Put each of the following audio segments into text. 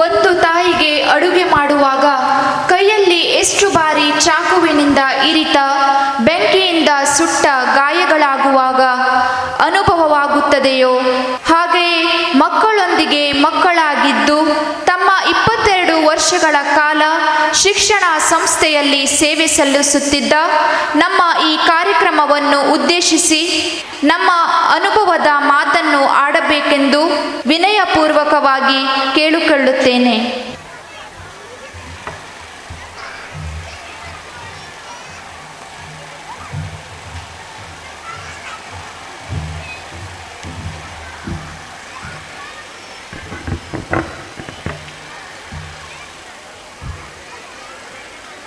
ಒಂದು ತಾಯಿಗೆ ಅಡುಗೆ ಮಾಡುವಾಗ ಕೈಯಲ್ಲಿ ಎಷ್ಟು ಬಾರಿ ಚಾಕುವಿನಿಂದ ಇರಿತ, ಬೆಂಕಿಯಿಂದ ಸುಟ್ಟ ಗಾಯಗಳಾಗುವಾಗ ಅನುಭವವಾಗುತ್ತದೆಯೋ, ಹಾಗೆಯೇ ಮಕ್ಕಳೊಂದಿಗೆ ಇಪ್ಪತ್ತೆರಡು ವರ್ಷಗಳ ಕಾಲ ಶಿಕ್ಷಣ ಸಂಸ್ಥೆಯಲ್ಲಿ ಸೇವೆ ಸಲ್ಲಿಸುತ್ತಿದ್ದ ನಮ್ಮ ಈ ಕಾರ್ಯಕ್ರಮವನ್ನು ಉದ್ದೇಶಿಸಿ ನಮ್ಮ ಅನುಭವದ ಮಾತನ್ನು ಆಡಬೇಕೆಂದು ವಿನಯಪೂರ್ವಕವಾಗಿ ಕೇಳಿಕೊಳ್ಳುತ್ತೇನೆ.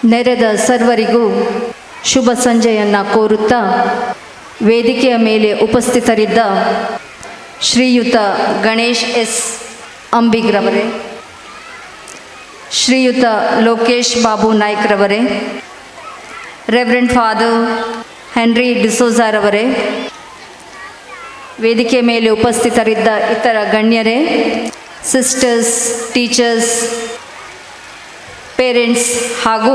ನೆರೆದ ಸರ್ವರಿಗೂ ಶುಭ ಸಂಜೆಯನ್ನು ಕೋರುತ್ತಾ ವೇದಿಕೆಯ ಮೇಲೆ ಉಪಸ್ಥಿತರಿದ್ದ ಶ್ರೀಯುತ ಗಣೇಶ್ ಎಸ್. ಅಂಬಿಗ್ರವರೇ, ಶ್ರೀಯುತ ಲೋಕೇಶ್ ಬಾಬು ನಾಯ್ಕ್ರವರೇ, ರೆವರೆಂಡ್ ಫಾದರ್ ಹೆನ್ರಿ ಡಿಸೋಜಾರವರೇ ವೇದಿಕೆ ಮೇಲೆ ಉಪಸ್ಥಿತರಿದ್ದ ಇತರ ಗಣ್ಯರೇ, ಸಿಸ್ಟರ್ಸ್, ಟೀಚರ್ಸ್ ಪೇರೆಂಟ್ಸ್ ಹಾಗೂ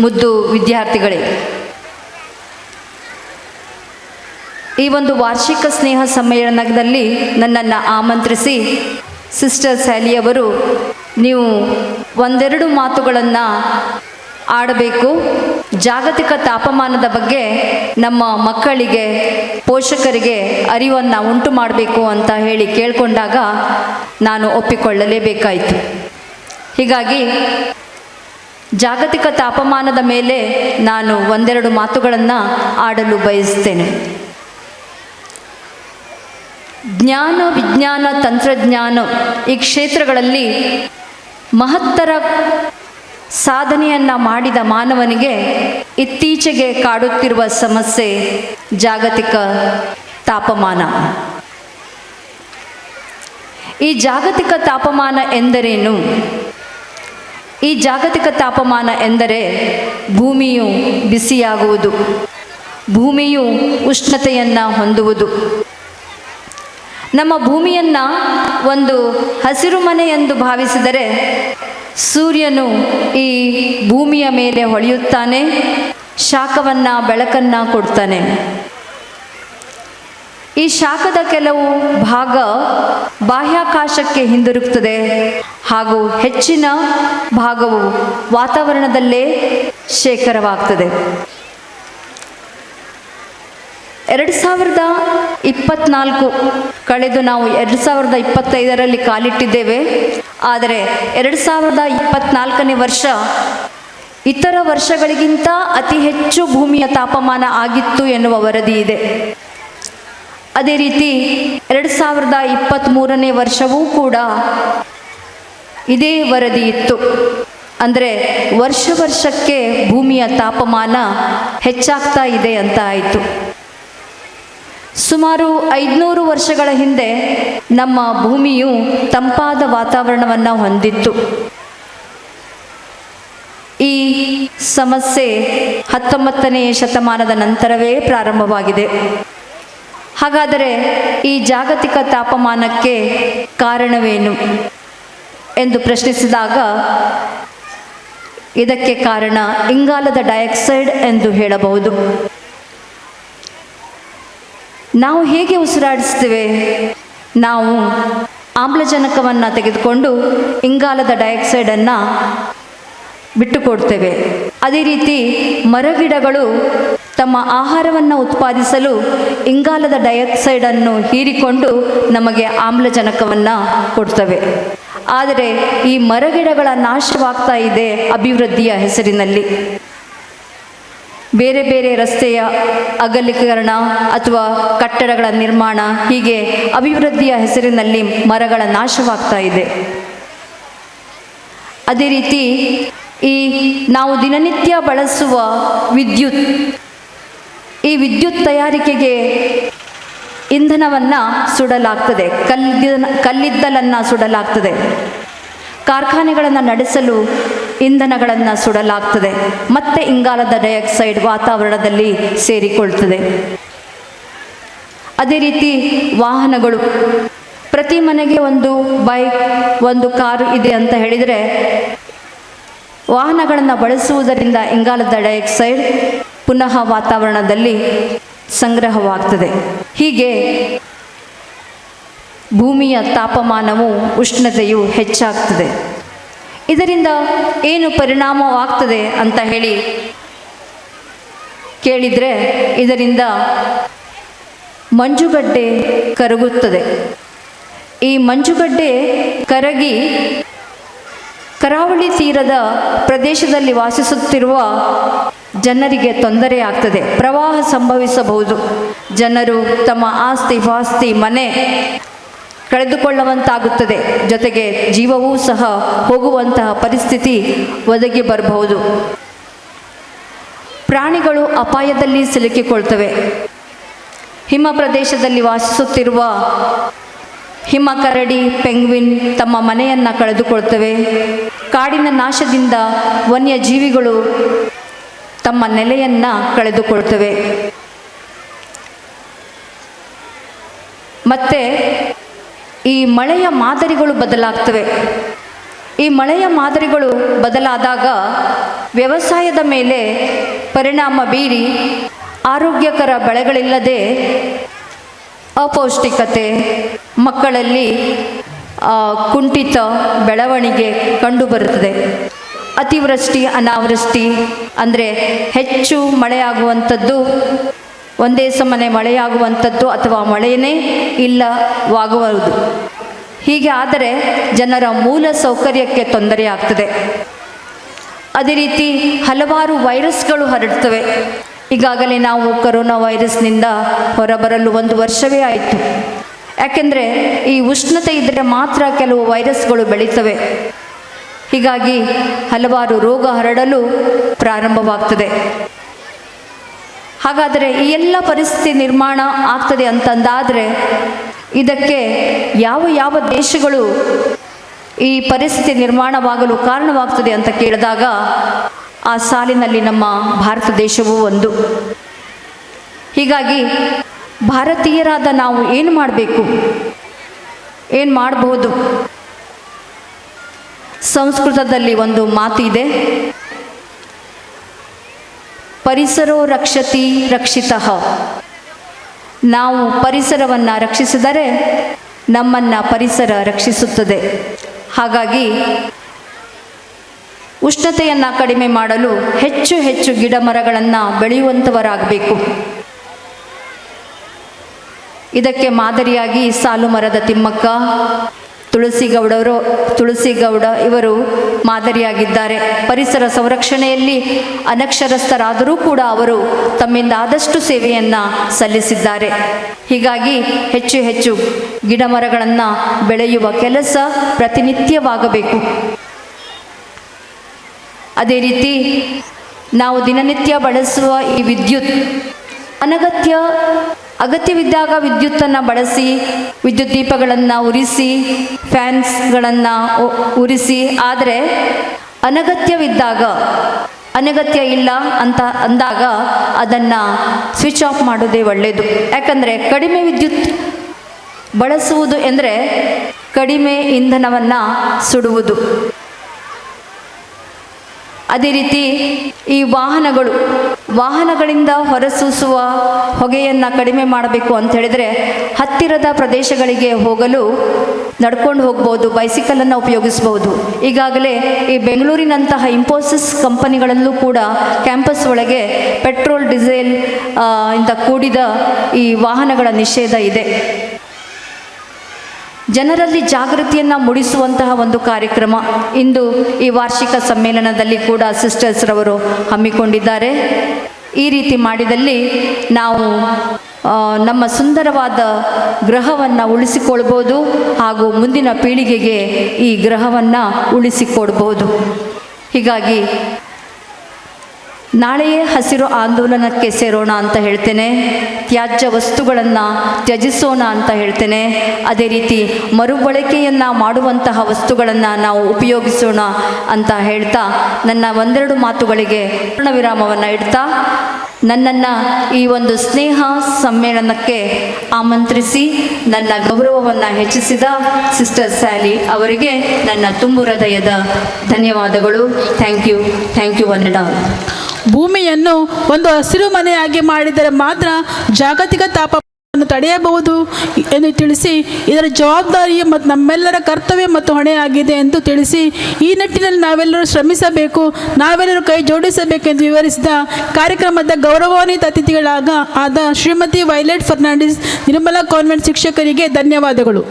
ಮುದ್ದು ವಿದ್ಯಾರ್ಥಿಗಳೇ. ಈ ಒಂದು ವಾರ್ಷಿಕ ಸ್ನೇಹ ಸಮ್ಮೇಳನದಲ್ಲಿ ನನ್ನನ್ನು ಆಮಂತ್ರಿಸಿ ಸಿಸ್ಟರ್ ಸ್ಯಾಲಿಯವರು ನೀವು ಒಂದೆರಡು ಮಾತುಗಳನ್ನು ಆಡಬೇಕು. ಜಾಗತಿಕ ತಾಪಮಾನದ ಬಗ್ಗೆ ನಮ್ಮ ಮಕ್ಕಳಿಗೆ, ಪೋಷಕರಿಗೆ ಅರಿವನ್ನು ಉಂಟು ಮಾಡಬೇಕು ಅಂತ ಹೇಳಿ ಕೇಳಿಕೊಂಡಾಗ ನಾನು ಒಪ್ಪಿಕೊಳ್ಳಲೇಬೇಕಾಯಿತು. ಹೀಗಾಗಿ ಜಾಗತಿಕ ತಾಪಮಾನದ ಮೇಲೆ ನಾನು ಒಂದೆರಡು ಮಾತುಗಳನ್ನು ಆಡಲು ಬಯಸ್ತೇನೆ. ಜ್ಞಾನ, ವಿಜ್ಞಾನ, ತಂತ್ರಜ್ಞಾನ ಈ ಕ್ಷೇತ್ರಗಳಲ್ಲಿ ಮಹತ್ತರ ಸಾಧನೆಯನ್ನು ಮಾಡಿದ ಮಾನವನಿಗೆ ಇತ್ತೀಚೆಗೆ ಕಾಡುತ್ತಿರುವ ಸಮಸ್ಯೆ ಜಾಗತಿಕ ತಾಪಮಾನ. ಈ ಜಾಗತಿಕ ತಾಪಮಾನ ಎಂದರೇನು? ಈ ಜಾಗತಿಕ ತಾಪಮಾನ ಎಂದರೆ ಭೂಮಿಯು ಬಿಸಿಯಾಗುವುದು. ಭೂಮಿಯು ಉಷ್ಣತೆಯನ್ನು ಹೊಂದುವುದು. ನಮ್ಮ ಭೂಮಿಯನ್ನು ಒಂದು ಹಸಿರು ಮನೆ ಎಂದು ಭಾವಿಸಿದರೆ ಸೂರ್ಯನು ಈ ಭೂಮಿಯ ಮೇಲೆ ಹೊಳೆಯುತ್ತಾನೆ, ಶಾಖವನ್ನು, ಬೆಳಕನ್ನು ಕೊಡ್ತಾನೆ. ಈ ಶಾಖದ ಕೆಲವು ಭಾಗ ಬಾಹ್ಯಾಕಾಶಕ್ಕೆ ಹಿಂದಿರುಗುತ್ತದೆ ಹಾಗೂ ಹೆಚ್ಚಿನ ಭಾಗವು ವಾತಾವರಣದಲ್ಲೇ ಶೇಖರವಾಗ್ತದೆ. ಎರಡು ಸಾವಿರದ ಇಪ್ಪತ್ನಾಲ್ಕು ಕಳೆದು ನಾವು ಎರಡು ಸಾವಿರದ ಇಪ್ಪತ್ತೈದರಲ್ಲಿ ಕಾಲಿಟ್ಟಿದ್ದೇವೆ. ಆದರೆ ಎರಡು ಸಾವಿರದ ಇಪ್ಪತ್ನಾಲ್ಕನೇ ವರ್ಷ ಇತರ ವರ್ಷಗಳಿಗಿಂತ ಅತಿ ಹೆಚ್ಚು ಭೂಮಿಯ ತಾಪಮಾನ ಆಗಿತ್ತು ಎನ್ನುವ ವರದಿ ಇದೆ. ಅದೇ ರೀತಿ ಎರಡು ಸಾವಿರದ ಇಪ್ಪತ್ತ್ಮೂರನೇ ವರ್ಷವೂ ಕೂಡ ಇದೇ ವರದಿ ಇತ್ತು. ಅಂದರೆ ವರ್ಷ ವರ್ಷಕ್ಕೆ ಭೂಮಿಯ ತಾಪಮಾನ ಹೆಚ್ಚಾಗ್ತಾ ಇದೆ ಅಂತ ಆಯಿತು. ಸುಮಾರು ಐದುನೂರು ವರ್ಷಗಳ ಹಿಂದೆ ನಮ್ಮ ಭೂಮಿಯು ತಂಪಾದ ವಾತಾವರಣವನ್ನು ಹೊಂದಿತ್ತು. ಈ ಸಮಸ್ಯೆ ಹತ್ತೊಂಬತ್ತನೆಯ ಶತಮಾನದ ನಂತರವೇ ಪ್ರಾರಂಭವಾಗಿದೆ. ಹಾಗಾದರೆ ಈ ಜಾಗತಿಕ ತಾಪಮಾನಕ್ಕೆ ಕಾರಣವೇನು ಎಂದು ಪ್ರಶ್ನಿಸಿದಾಗ ಇದಕ್ಕೆ ಕಾರಣ ಇಂಗಾಲದ ಡೈಆಕ್ಸೈಡ್ ಎಂದು ಹೇಳಬಹುದು. ನಾವು ಹೇಗೆ ಉಸಿರಾಡಿಸ್ತೇವೆ ನಾವು ಆಮ್ಲಜನಕವನ್ನು ತೆಗೆದುಕೊಂಡು ಇಂಗಾಲದ ಡೈಆಕ್ಸೈಡನ್ನು ಬಿಟ್ಟುಕೊಡ್ತೇವೆ. ಅದೇ ರೀತಿ ಮರಗಿಡಗಳು ತಮ್ಮ ಆಹಾರವನ್ನು ಉತ್ಪಾದಿಸಲು ಇಂಗಾಲದ ಡೈಆಕ್ಸೈಡನ್ನು ಹೀರಿಕೊಂಡು ನಮಗೆ ಆಮ್ಲಜನಕವನ್ನು ಕೊಡ್ತವೆ. ಆದರೆ ಈ ಮರಗಿಡಗಳ ನಾಶವಾಗ್ತಾ ಇದೆ ಅಭಿವೃದ್ಧಿಯ ಹೆಸರಿನಲ್ಲಿ. ಬೇರೆ ಬೇರೆ ರಸ್ತೆಯ ಅಗಲೀಕರಣ ಅಥವಾ ಕಟ್ಟಡಗಳ ನಿರ್ಮಾಣ ಹೀಗೆ ಅಭಿವೃದ್ಧಿಯ ಹೆಸರಿನಲ್ಲಿ ಮರಗಳ ನಾಶವಾಗ್ತಾ ಇದೆ. ಅದೇ ರೀತಿ ಈ ನಾವು ದಿನನಿತ್ಯ ಬಳಸುವ ವಿದ್ಯುತ್. ಈ ವಿದ್ಯುತ್ ತಯಾರಿಕೆಗೆ ಇಂಧನವನ್ನು ಸುಡಲಾಗ್ತದೆ ಕಲ್ಲಿದ ಕಲ್ಲಿದ್ದಲನ್ನು ಸುಡಲಾಗ್ತದೆ, ಕಾರ್ಖಾನೆಗಳನ್ನು ನಡೆಸಲು ಇಂಧನಗಳನ್ನು ಸುಡಲಾಗ್ತದೆ, ಮತ್ತೆ ಇಂಗಾಲದ ಡೈಆಕ್ಸೈಡ್ ವಾತಾವರಣದಲ್ಲಿ ಸೇರಿಕೊಳ್ತದೆ. ಅದೇ ರೀತಿ ವಾಹನಗಳು, ಪ್ರತಿ ಮನೆಗೆ ಒಂದು ಬೈಕ್, ಒಂದು ಕಾರು ಇದೆ ಅಂತ ಹೇಳಿದರೆ ವಾಹನಗಳನ್ನು ಬಳಸುವುದರಿಂದ ಇಂಗಾಲದ ಡೈಆಕ್ಸೈಡ್ ಪುನಃ ವಾತಾವರಣದಲ್ಲಿ ಸಂಗ್ರಹವಾಗ್ತದೆ. ಹೀಗೆ ಭೂಮಿಯ ತಾಪಮಾನವು ಉಷ್ಣತೆಯು ಹೆಚ್ಚಾಗ್ತದೆ. ಇದರಿಂದ ಏನು ಪರಿಣಾಮವಾಗ್ತದೆ ಅಂತ ಹೇಳಿ ಕೇಳಿದರೆ ಇದರಿಂದ ಮಂಜುಗಡ್ಡೆ ಕರಗುತ್ತದೆ. ಈ ಮಂಜುಗಡ್ಡೆ ಕರಗಿ ಕರಾವಳಿ ತೀರದ ಪ್ರದೇಶದಲ್ಲಿ ವಾಸಿಸುತ್ತಿರುವ ಜನರಿಗೆ ತೊಂದರೆ ಆಗ್ತದೆ. ಪ್ರವಾಹ ಸಂಭವಿಸಬಹುದು. ಜನರು ತಮ್ಮ ಆಸ್ತಿ, ಪಾಸ್ತಿ, ಮನೆ ಕಳೆದುಕೊಳ್ಳುವಂತಾಗುತ್ತದೆ. ಜೊತೆಗೆ ಜೀವವೂ ಸಹ ಹೋಗುವಂತಹ ಪರಿಸ್ಥಿತಿ ಒದಗಿ ಬರಬಹುದು. ಪ್ರಾಣಿಗಳು ಅಪಾಯದಲ್ಲಿ ಸಿಲುಕಿಕೊಳ್ತವೆ. ಹಿಮ ಪ್ರದೇಶದಲ್ಲಿ ವಾಸಿಸುತ್ತಿರುವ ಹಿಮ ಕರಡಿ ಪೆಂಗ್ವಿನ್ ತಮ್ಮ ಮನೆಯನ್ನು ಕಳೆದುಕೊಳ್ತವೆ. ಕಾಡಿನ ನಾಶದಿಂದ ವನ್ಯಜೀವಿಗಳು ತಮ್ಮ ನೆಲೆಯನ್ನು ಕಳೆದುಕೊಳ್ತವೆ. ಮತ್ತು ಈ ಮಳೆಯ ಮಾದರಿಗಳು ಬದಲಾಗ್ತವೆ. ಈ ಮಳೆಯ ಮಾದರಿಗಳು ಬದಲಾದಾಗ ವ್ಯವಸಾಯದ ಮೇಲೆ ಪರಿಣಾಮ ಬೀರಿ ಆರೋಗ್ಯಕರ ಬೆಳೆಗಳಿಲ್ಲದೆ ಅಪೌಷ್ಟಿಕತೆ ಮಕ್ಕಳಲ್ಲಿ ಕುಂಠಿತ ಬೆಳವಣಿಗೆ ಕಂಡುಬರುತ್ತದೆ. ಅತಿವೃಷ್ಟಿ, ಅನಾವೃಷ್ಟಿ ಅಂದರೆ ಹೆಚ್ಚು ಮಳೆಯಾಗುವಂಥದ್ದು, ಒಂದೇ ಸಮನೆ ಮಳೆಯಾಗುವಂಥದ್ದು ಅಥವಾ ಮಳೆಯೇ ಇಲ್ಲವಾಗುವುದು. ಹೀಗೆ ಆದರೆ ಜನರ ಮೂಲ ಸೌಕರ್ಯಕ್ಕೆ ತೊಂದರೆಯಾಗ್ತದೆ ಅದೇ ರೀತಿ ಹಲವಾರು ವೈರಸ್ಗಳು ಹರಡ್ತವೆ. ಈಗಾಗಲೇ ನಾವು ಕೊರೋನಾ ವೈರಸ್ನಿಂದ ಹೊರಬರಲು ಒಂದು ವರ್ಷವೇ ಆಯಿತು. ಯಾಕೆಂದರೆ ಈ ಉಷ್ಣತೆ ಇದ್ದರೆ ಮಾತ್ರ ಕೆಲವು ವೈರಸ್ಗಳು ಬೆಳೀತವೆ. ಹೀಗಾಗಿ ಹಲವಾರು ರೋಗ ಹರಡಲು ಪ್ರಾರಂಭವಾಗ್ತದೆ. ಹಾಗಾದರೆ ಈ ಎಲ್ಲ ಪರಿಸ್ಥಿತಿ ನಿರ್ಮಾಣ ಆಗ್ತದೆ ಅಂತಂದಾದರೆ ಇದಕ್ಕೆ ಯಾವ ಯಾವ ದೇಶಗಳು ಈ ಪರಿಸ್ಥಿತಿ ನಿರ್ಮಾಣವಾಗಲು ಕಾರಣವಾಗ್ತದೆ ಅಂತ ಕೇಳಿದಾಗ ಆ ಸಾಲಿನಲ್ಲಿ ನಮ್ಮ ಭಾರತ ದೇಶವೂ ಒಂದು. ಹೀಗಾಗಿ ಭಾರತೀಯರಾದ ನಾವು ಏನು ಮಾಡಬೇಕು? ಏನು ಮಾಡಬಹುದು ಸಂಸ್ಕೃತದಲ್ಲಿ ಒಂದು ಮಾತು ಇದೆ ಪರಿಸರೋ ರಕ್ಷತಿ ರಕ್ಷಿತ. ನಾವು ಪರಿಸರವನ್ನು ರಕ್ಷಿಸಿದರೆ ನಮ್ಮನ್ನು ಪರಿಸರ ರಕ್ಷಿಸುತ್ತದೆ. ಹಾಗಾಗಿ ಉಷ್ಣತೆಯನ್ನು ಕಡಿಮೆ ಮಾಡಲು ಹೆಚ್ಚು ಹೆಚ್ಚು ಗಿಡ ಮರಗಳನ್ನು ಬೆಳೆಯುವಂಥವರಾಗಬೇಕು ಇದಕ್ಕೆ ಮಾದರಿಯಾಗಿ ಸಾಲು ಮರದ ತಿಮ್ಮಕ್ಕ ತುಳಸಿಗೌಡರು ತುಳಸಿಗೌಡ ಇವರು ಮಾದರಿಯಾಗಿದ್ದಾರೆ. ಪರಿಸರ ಸಂರಕ್ಷಣೆಯಲ್ಲಿ ಅನಕ್ಷರಸ್ಥರಾದರೂ ಕೂಡ ಅವರು ತಮ್ಮಿಂದ ಆದಷ್ಟು ಸೇವೆಯನ್ನು ಸಲ್ಲಿಸಿದ್ದಾರೆ. ಹೀಗಾಗಿ ಹೆಚ್ಚು ಹೆಚ್ಚು ಗಿಡ ಮರಗಳನ್ನು ಬೆಳೆಯುವ ಕೆಲಸ ಪ್ರತಿನಿತ್ಯವಾಗಬೇಕು. ಅದೇ ರೀತಿ ನಾವು ದಿನನಿತ್ಯ ಬಳಸುವ ಈ ವಿದ್ಯುತ್, ಅನಗತ್ಯ, ಅಗತ್ಯವಿದ್ದಾಗ ವಿದ್ಯುತ್ತನ್ನು ಬಳಸಿ, ವಿದ್ಯುತ್ ದೀಪಗಳನ್ನು ಉರಿಸಿ, ಫ್ಯಾನ್ಸ್ಗಳನ್ನು ಉರಿಸಿ, ಆದರೆ ಅನಗತ್ಯವಿದ್ದಾಗ, ಅನಗತ್ಯ ಇಲ್ಲ ಅಂತ ಅಂದಾಗ ಅದನ್ನು ಸ್ವಿಚ್ ಆಫ್ ಮಾಡೋದೇ ಒಳ್ಳೆಯದು ಯಾಕಂದರೆ ಕಡಿಮೆ ವಿದ್ಯುತ್ ಬಳಸುವುದು ಎಂದರೆ ಕಡಿಮೆ ಇಂಧನವನ್ನು ಸುಡುವುದು. ಅದೇ ರೀತಿ ಈ ವಾಹನಗಳು, ವಾಹನಗಳಿಂದ ಹೊರಸೂಸುವ ಹೊಗೆಯನ್ನು ಕಡಿಮೆ ಮಾಡಬೇಕು ಅಂತ ಹೇಳಿದರೆ ಹತ್ತಿರದ ಪ್ರದೇಶಗಳಿಗೆ ಹೋಗಲು ನಡ್ಕೊಂಡು ಹೋಗ್ಬೋದು ಬೈಸಿಕಲನ್ನು ಉಪಯೋಗಿಸ್ಬೋದು. ಈಗಾಗಲೇ ಈ ಬೆಂಗಳೂರಿನಂತಹ ಇಂಫೋಸಿಸ್ ಕಂಪನಿಗಳಲ್ಲೂ ಕೂಡ ಕ್ಯಾಂಪಸ್ ಒಳಗೆ ಪೆಟ್ರೋಲ್ ಡೀಸೆಲ್ ಇಂದ ಕೂಡಿದ ಈ ವಾಹನಗಳ ನಿಷೇಧ ಇದೆ. ಜನರಲ್ಲಿ ಜಾಗೃತಿಯನ್ನು ಮೂಡಿಸುವಂತಹ ಒಂದು ಕಾರ್ಯಕ್ರಮ ಇಂದು ಈ ವಾರ್ಷಿಕ ಸಮ್ಮೇಳನದಲ್ಲಿ ಕೂಡ ಸಿಸ್ಟರ್ಸ್ ರವರು ಹಮ್ಮಿಕೊಂಡಿದ್ದಾರೆ. ಈ ರೀತಿ ಮಾಡಿದಲ್ಲಿ ನಾವು ನಮ್ಮ ಸುಂದರವಾದ ಗ್ರಹವನ್ನು ಉಳಿಸಿಕೊಳ್ಬೋದು ಹಾಗೂ ಮುಂದಿನ ಪೀಳಿಗೆಗೆ ಈ ಗ್ರಹವನ್ನು ಉಳಿಸಿಕೊಡ್ಬೋದು. ಹೀಗಾಗಿ ನಾಳೆಯೇ ಹಸಿರು ಆಂದೋಲನಕ್ಕೆ ಸೇರೋಣ ಅಂತ ಹೇಳ್ತೇನೆ. ತ್ಯಾಜ್ಯ ವಸ್ತುಗಳನ್ನು ತ್ಯಜಿಸೋಣ ಅಂತ ಹೇಳ್ತೇನೆ. ಅದೇ ರೀತಿ ಮರುಬಳಕೆಯನ್ನು ಮಾಡುವಂತಹ ವಸ್ತುಗಳನ್ನು ನಾವು ಉಪಯೋಗಿಸೋಣ ಅಂತ ಹೇಳ್ತಾ ನನ್ನ ಒಂದೆರಡು ಮಾತುಗಳಿಗೆ ಪೂರ್ಣ ವಿರಾಮವನ್ನು ಇಡ್ತಾ ನನ್ನನ್ನು ಈ ಒಂದು ಸ್ನೇಹ ಸಮ್ಮೇಳನಕ್ಕೆ ಆಮಂತ್ರಿಸಿ ನನ್ನ ಗೌರವವನ್ನು ಹೆಚ್ಚಿಸಿದ ಸಿಸ್ಟರ್ ಸ್ಯಾಲಿ ಅವರಿಗೆ ನನ್ನ ತುಂಬು ಹೃದಯದ ಧನ್ಯವಾದಗಳು. Thank you. Thank you one all ಭೂಮಿಯನ್ನು ಒಂದು ಹಸಿರು ಮನೆಯಾಗಿ ಮಾಡಿದರೆ ಮಾತ್ರ ಜಾಗತಿಕ ತಾಪವನ್ನು ತಡೆಯಬಹುದು ಎಂದು ತಿಳಿಸಿ, ಇದರ ಜವಾಬ್ದಾರಿ ಮತ್ತು ನಮ್ಮೆಲ್ಲರ ಕರ್ತವ್ಯ ಮತ್ತು ಹೊಣೆಯಾಗಿದೆ ಎಂದು ತಿಳಿಸಿ, ಈ ನಿಟ್ಟಿನಲ್ಲಿ ನಾವೆಲ್ಲರೂ ಶ್ರಮಿಸಬೇಕು, ನಾವೆಲ್ಲರೂ ಕೈ ಜೋಡಿಸಬೇಕೆಂದು ವಿವರಿಸಿದ ಕಾರ್ಯಕ್ರಮದ ಗೌರವಾನ್ವಿತ ಅತಿಥಿಗಳಾಗ ಆದ ಶ್ರೀಮತಿ ವೈಲೆಟ್ ಫರ್ನಾಂಡಿಸ್, ನಿರ್ಮಲಾ ಕಾನ್ವೆಂಟ್ ಶಿಕ್ಷಕರಿಗೆ ಧನ್ಯವಾದಗಳು.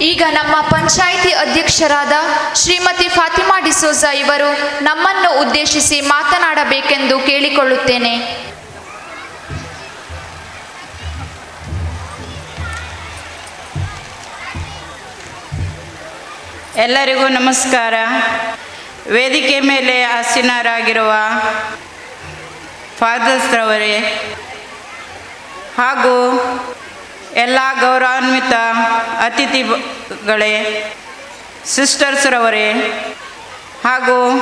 ಈಗ ನಮ್ಮ ಪಂಚಾಯಿತಿ ಅಧ್ಯಕ್ಷರಾದ ಶ್ರೀಮತಿ ಫಾತಿಮಾ ಡಿಸೋಜ ಇವರು ನಮ್ಮನ್ನು ಉದ್ದೇಶಿಸಿ ಮಾತನಾಡಬೇಕೆಂದು ಕೇಳಿಕೊಳ್ಳುತ್ತೇನೆ. ಎಲ್ಲರಿಗೂ ನಮಸ್ಕಾರ. ವೇದಿಕೆ ಮೇಲೆ ಆಸೀನರಾಗಿರುವ ಫಾದರ್ಸ್ರವರೇ ಹಾಗೂ ಎಲ್ಲ ಗೌರವಾನ್ವಿತ ಅತಿಥಿಗಳೇ, ಸಿಸ್ಟರ್ಸ್ರವರೇ ಹಾಗೂ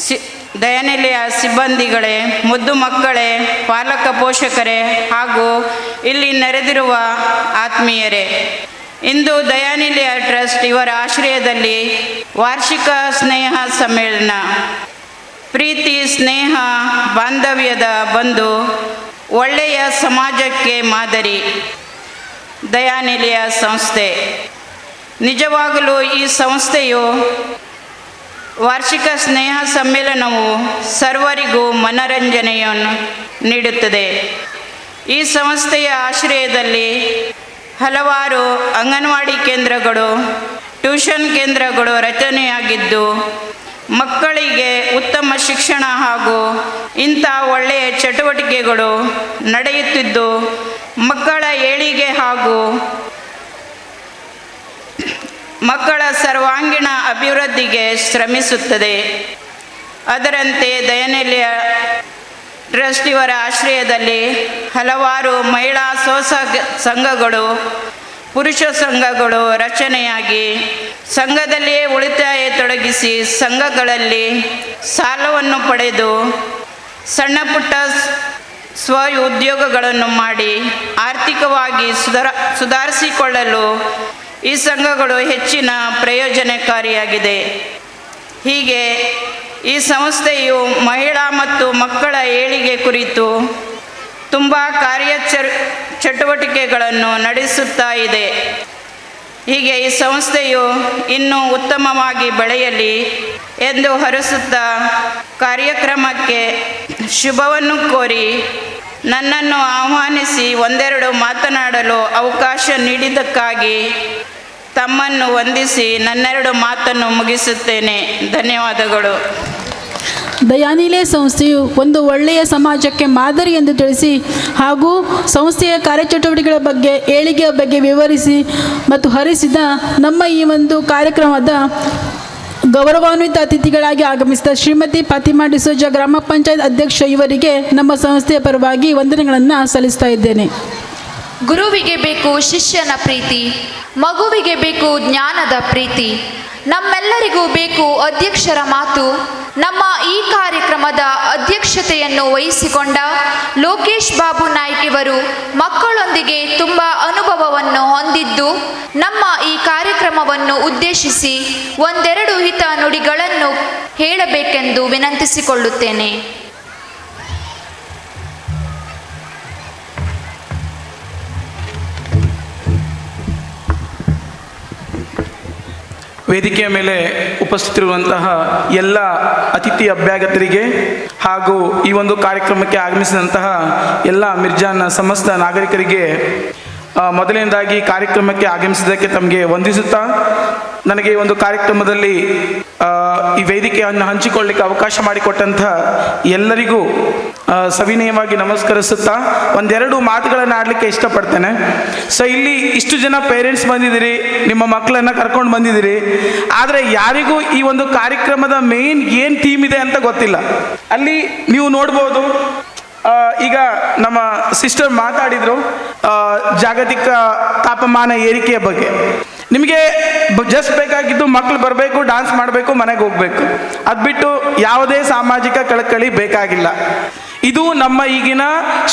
ಸಿ, ದಯನಿಲಯ ಸಿಬ್ಬಂದಿಗಳೇ, ಮುದ್ದು ಮಕ್ಕಳೇ, ಪಾಲಕ ಪೋಷಕರೇ ಹಾಗೂ ಇಲ್ಲಿ ನೆರೆದಿರುವ ಆತ್ಮೀಯರೇ. ಇಂದು ದಯಾನಿಲಯ ಟ್ರಸ್ಟ್ ಇವರ ಆಶ್ರಯದಲ್ಲಿ ವಾರ್ಷಿಕ ಸ್ನೇಹ ಸಮ್ಮೇಳನ. ಪ್ರೀತಿ, ಸ್ನೇಹ, ಬಾಂಧವ್ಯದ ಬಂದು ಒಳ್ಳೆಯ ಸಮಾಜಕ್ಕೆ ಮಾದರಿ. ದಯಾನಿಲಯ ಸಂಸ್ಥೆ. ನಿಜವಾಗಲೂ ಈ ಸಂಸ್ಥೆಯು ವಾರ್ಷಿಕ ಸ್ನೇಹ ಸಮ್ಮೇಳನವು ಸರ್ವರಿಗೂ ಮನರಂಜನೆಯನ್ನು ನೀಡುತ್ತದೆ. ಈ ಸಂಸ್ಥೆಯ ಆಶ್ರಯದಲ್ಲಿ ಹಲವಾರು ಅಂಗನವಾಡಿ ಕೇಂದ್ರಗಳು, ಟ್ಯೂಷನ್ ಕೇಂದ್ರಗಳು ರಚನೆಯಾಗಿದ್ದು ಮಕ್ಕಳಿಗೆ ಉತ್ತಮ ಶಿಕ್ಷಣ ಹಾಗೂ ಇಂಥ ಒಳ್ಳೆಯ ಚಟುವಟಿಕೆಗಳು ನಡೆಯುತ್ತಿದ್ದು, ಮಕ್ಕಳ ಏಳಿಗೆ ಹಾಗೂ ಮಕ್ಕಳ ಸರ್ವಾಂಗೀಣ ಅಭಿವೃದ್ಧಿಗೆ ಶ್ರಮಿಸುತ್ತದೆ. ಅದರಂತೆ ದಯನಿಲಯ ಟ್ರಸ್ಟ್ ಇವರ ಆಶ್ರಯದಲ್ಲಿ ಹಲವಾರು ಮಹಿಳಾ ಸ್ವಸ ಸಂಘಗಳು ಪುರುಷ ಸಂಘಗಳು ರಚನೆಯಾಗಿ ಸಂಘದಲ್ಲಿಯೇ ಉಳಿತಾಯ ತೊಡಗಿಸಿ ಸಂಘಗಳಲ್ಲಿ ಸಾಲವನ್ನು ಪಡೆದು ಸಣ್ಣ ಪುಟ್ಟ ಸ್ವ ಉದ್ಯೋಗಗಳನ್ನು ಮಾಡಿ ಆರ್ಥಿಕವಾಗಿ ಸುಧಾರ, ಸುಧಾರಿಸಿಕೊಳ್ಳಲು ಈ ಸಂಘಗಳು ಹೆಚ್ಚಿನ ಪ್ರಯೋಜನಕಾರಿಯಾಗಿದೆ. ಹೀಗೆ ಈ ಸಂಸ್ಥೆಯು ಮಹಿಳಾ ಮತ್ತು ಮಕ್ಕಳ ಏಳಿಗೆ ಕುರಿತು ತುಂಬ ಕಾರ್ಯಚರ್ ಚಟುವಟಿಕೆಗಳನ್ನು ನಡೆಸುತ್ತಾ ಇದೆ. ಹೀಗೆ ಈ ಸಂಸ್ಥೆಯು ಇನ್ನೂ ಉತ್ತಮವಾಗಿ ಬೆಳೆಯಲಿ ಎಂದು ಹರಿಸುತ್ತಾ ಕಾರ್ಯಕ್ರಮಕ್ಕೆ ಶುಭವನ್ನು ಕೋರಿ ನನ್ನನ್ನು ಆಹ್ವಾನಿಸಿ ಒಂದೆರಡು ಮಾತನಾಡಲು ಅವಕಾಶ ನೀಡಿದ್ದಕ್ಕಾಗಿ ತಮ್ಮನ್ನು ವಂದಿಸಿ ನನ್ನೆರಡು ಮಾತನ್ನು ಮುಗಿಸುತ್ತೇನೆ. ಧನ್ಯವಾದಗಳು. ದಯಾನಿಲಯ ಸಂಸ್ಥೆಯು ಒಂದು ಒಳ್ಳೆಯ ಸಮಾಜಕ್ಕೆ ಮಾದರಿ ಎಂದು ತಿಳಿಸಿ ಹಾಗೂ ಸಂಸ್ಥೆಯ ಕಾರ್ಯಚಟುವಟಿಕೆಗಳ ಬಗ್ಗೆ ಏಳಿಗೆಯ ಬಗ್ಗೆ ವಿವರಿಸಿ ಮತ್ತು ಹರಿಸಿದ ನಮ್ಮ ಈ ಒಂದು ಕಾರ್ಯಕ್ರಮದ ಗೌರವಾನ್ವಿತ ಅತಿಥಿಗಳಾಗಿ ಆಗಮಿಸಿದ ಶ್ರೀಮತಿ ಫಾತಿಮಾ ಡಿಸೋಜ ಗ್ರಾಮ ಪಂಚಾಯತ್ ಅಧ್ಯಕ್ಷ ಇವರಿಗೆ ನಮ್ಮ ಸಂಸ್ಥೆಯ ಪರವಾಗಿ ವಂದನೆಗಳನ್ನು ಸಲ್ಲಿಸ್ತಾ ಇದ್ದೇನೆ. ಗುರುವಿಗೆ ಬೇಕು ಶಿಷ್ಯನ ಪ್ರೀತಿ, ಮಗುವಿಗೆ ಬೇಕು ಜ್ಞಾನದ ಪ್ರೀತಿ ನಮ್ಮೆಲ್ಲರಿಗೂ ಬೇಕು ಅಧ್ಯಕ್ಷರ ಮಾತು. ನಮ್ಮ ಈ ಕಾರ್ಯಕ್ರಮದ ಅಧ್ಯಕ್ಷತೆಯನ್ನು ವಹಿಸಿಕೊಂಡ ಲೋಕೇಶ್ ಬಾಬು ನಾಯ್ಕ್ ಇವರು ಮಕ್ಕಳೊಂದಿಗೆ ತುಂಬ ಅನುಭವವನ್ನು ಹೊಂದಿದ್ದು, ನಮ್ಮ ಈ ಕಾರ್ಯಕ್ರಮವನ್ನು ಉದ್ದೇಶಿಸಿ ಒಂದೆರಡು ಹಿತ ನುಡಿಗಳನ್ನು ಹೇಳಬೇಕೆಂದು ವಿನಂತಿಸಿಕೊಳ್ಳುತ್ತೇನೆ. ವೇದಿಕೆಯ ಮೇಲೆ ಉಪಸ್ಥಿತಿರುವಂತಹ ಎಲ್ಲ ಅತಿಥಿ ಅಭ್ಯಾಗತರಿಗೆ ಹಾಗೂ ಈ ಒಂದು ಕಾರ್ಯಕ್ರಮಕ್ಕೆ ಆಗಮಿಸಿದಂತಹ ಎಲ್ಲ ಮಿರ್ಜಾನ್ ಸಮಸ್ತ ನಾಗರಿಕರಿಗೆ ಮೊದಲನೇದಾಗಿ ಕಾರ್ಯಕ್ರಮಕ್ಕೆ ಆಗಮಿಸಿದ್ದಕ್ಕೆ ತಮಗೆ ವಂದಿಸುತ್ತಾ ನನಗೆ ಒಂದು ಕಾರ್ಯಕ್ರಮದಲ್ಲಿ ಈ ವೇದಿಕೆಯನ್ನು ಹಂಚಿಕೊಳ್ಳಿಕ್ಕೆ ಅವಕಾಶ ಮಾಡಿಕೊಟ್ಟಂಥ ಎಲ್ಲರಿಗೂ ಸವಿನಯವಾಗಿ ನಮಸ್ಕರಿಸುತ್ತಾ ಒಂದೆರಡು ಮಾತುಗಳನ್ನು ಆಡಲಿಕ್ಕೆ ಇಷ್ಟಪಡ್ತೇನೆ. ಸೊ ಇಲ್ಲಿ ಇಷ್ಟು ಜನ ಪೇರೆಂಟ್ಸ್ ಬಂದಿದ್ದೀರಿ, ನಿಮ್ಮ ಮಕ್ಕಳನ್ನು ಕರ್ಕೊಂಡು ಬಂದಿದ್ದೀರಿ. ಆದರೆ ಯಾರಿಗೂ ಈ ಒಂದು ಕಾರ್ಯಕ್ರಮದ ಮೇನ್ ಏನು ಥೀಮ್ ಇದೆ ಅಂತ ಗೊತ್ತಿಲ್ಲ. ಅಲ್ಲಿ ನೀವು ನೋಡ್ಬೋದು ಈಗ ನಮ್ಮ ಸಿಸ್ಟರ್ ಮಾತಾಡಿದರು ಜಾಗತಿಕ ತಾಪಮಾನ ಏರಿಕೆಯ ಬಗ್ಗೆ. ನಿಮಗೆ ಜಸ್ಟ್ ಬೇಕಾಗಿದ್ದು ಮಕ್ಕಳು ಬರಬೇಕು ಡಾನ್ಸ್ ಮಾಡಬೇಕು, ಮನೆಗೆ ಹೋಗಬೇಕು. ಅದು ಬಿಟ್ಟು ಯಾವುದೇ ಸಾಮಾಜಿಕ ಕಳಕಳಿ ಬೇಕಾಗಿಲ್ಲ. ಇದು ನಮ್ಮ ಈಗಿನ